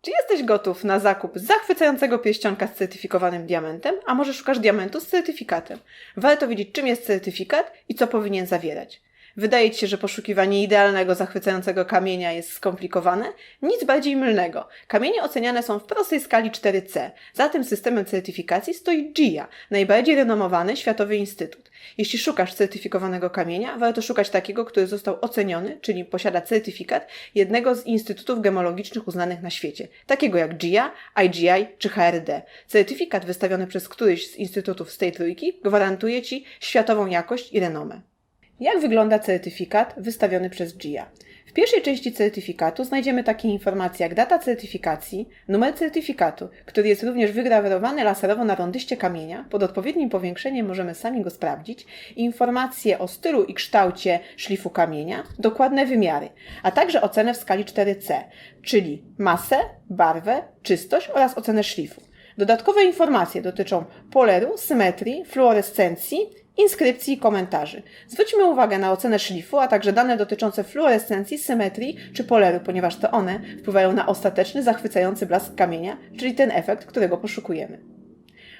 Czy jesteś gotów na zakup zachwycającego pierścionka z certyfikowanym diamentem, a może szukasz diamentu z certyfikatem? Warto wiedzieć, czym jest certyfikat i co powinien zawierać. Wydaje Ci się, że poszukiwanie idealnego, zachwycającego kamienia jest skomplikowane? Nic bardziej mylnego. Kamienie oceniane są w prostej skali 4C. Za tym systemem certyfikacji stoi GIA, najbardziej renomowany światowy instytut. Jeśli szukasz certyfikowanego kamienia, warto szukać takiego, który został oceniony, czyli posiada certyfikat jednego z instytutów gemologicznych uznanych na świecie, takiego jak GIA, IGI czy HRD. Certyfikat wystawiony przez któryś z instytutów z tej trójki gwarantuje Ci światową jakość i renomę. Jak wygląda certyfikat wystawiony przez GIA? W pierwszej części certyfikatu znajdziemy takie informacje jak data certyfikacji, numer certyfikatu, który jest również wygrawerowany laserowo na rondyście kamienia. Pod odpowiednim powiększeniem możemy sami go sprawdzić. Informacje o stylu i kształcie szlifu kamienia, dokładne wymiary, a także ocenę w skali 4C, czyli masę, barwę, czystość oraz ocenę szlifu. Dodatkowe informacje dotyczą poleru, symetrii, fluorescencji, inskrypcji i komentarzy. Zwróćmy uwagę na ocenę szlifu, a także dane dotyczące fluorescencji, symetrii czy poleru, ponieważ to one wpływają na ostateczny, zachwycający blask kamienia, czyli ten efekt, którego poszukujemy.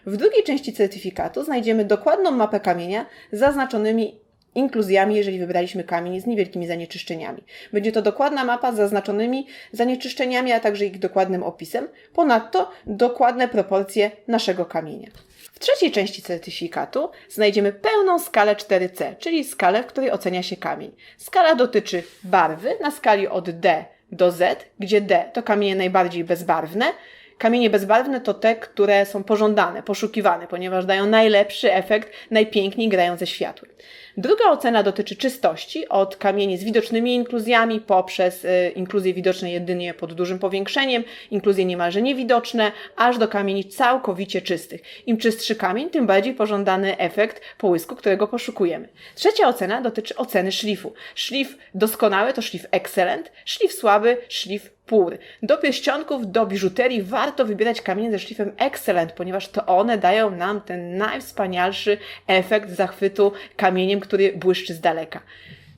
W drugiej części certyfikatu znajdziemy dokładną mapę kamienia z zaznaczonymi inkluzjami, jeżeli wybraliśmy kamień z niewielkimi zanieczyszczeniami. Będzie to dokładna mapa z zaznaczonymi zanieczyszczeniami, a także ich dokładnym opisem. Ponadto dokładne proporcje naszego kamienia. W trzeciej części certyfikatu znajdziemy pełną skalę 4C, czyli skalę, w której ocenia się kamień. Skala dotyczy barwy na skali od D do Z, gdzie D to kamienie najbardziej bezbarwne, Kamienie bezbarwne to te, które są pożądane, poszukiwane, ponieważ dają najlepszy efekt, najpiękniej grają ze światłem. Druga ocena dotyczy czystości, od kamieni z widocznymi inkluzjami poprzez y, inkluzje widoczne jedynie pod dużym powiększeniem, inkluzje niemalże niewidoczne, aż do kamieni całkowicie czystych. Im czystszy kamień, tym bardziej pożądany efekt połysku, którego poszukujemy. Trzecia ocena dotyczy oceny szlifu. Szlif doskonały to szlif excellent, szlif słaby, szlif pór. Do pierścionków, do biżuterii warto wybierać kamienie ze szlifem Excellent, ponieważ to one dają nam ten najwspanialszy efekt zachwytu kamieniem, który błyszczy z daleka.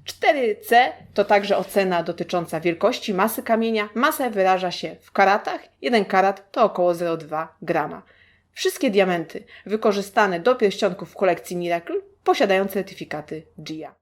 4C to także ocena dotycząca wielkości masy kamienia. Masa wyraża się w karatach. 1 karat to około 0,2 grama. Wszystkie diamenty wykorzystane do pierścionków w kolekcji Miracle posiadają certyfikaty GIA.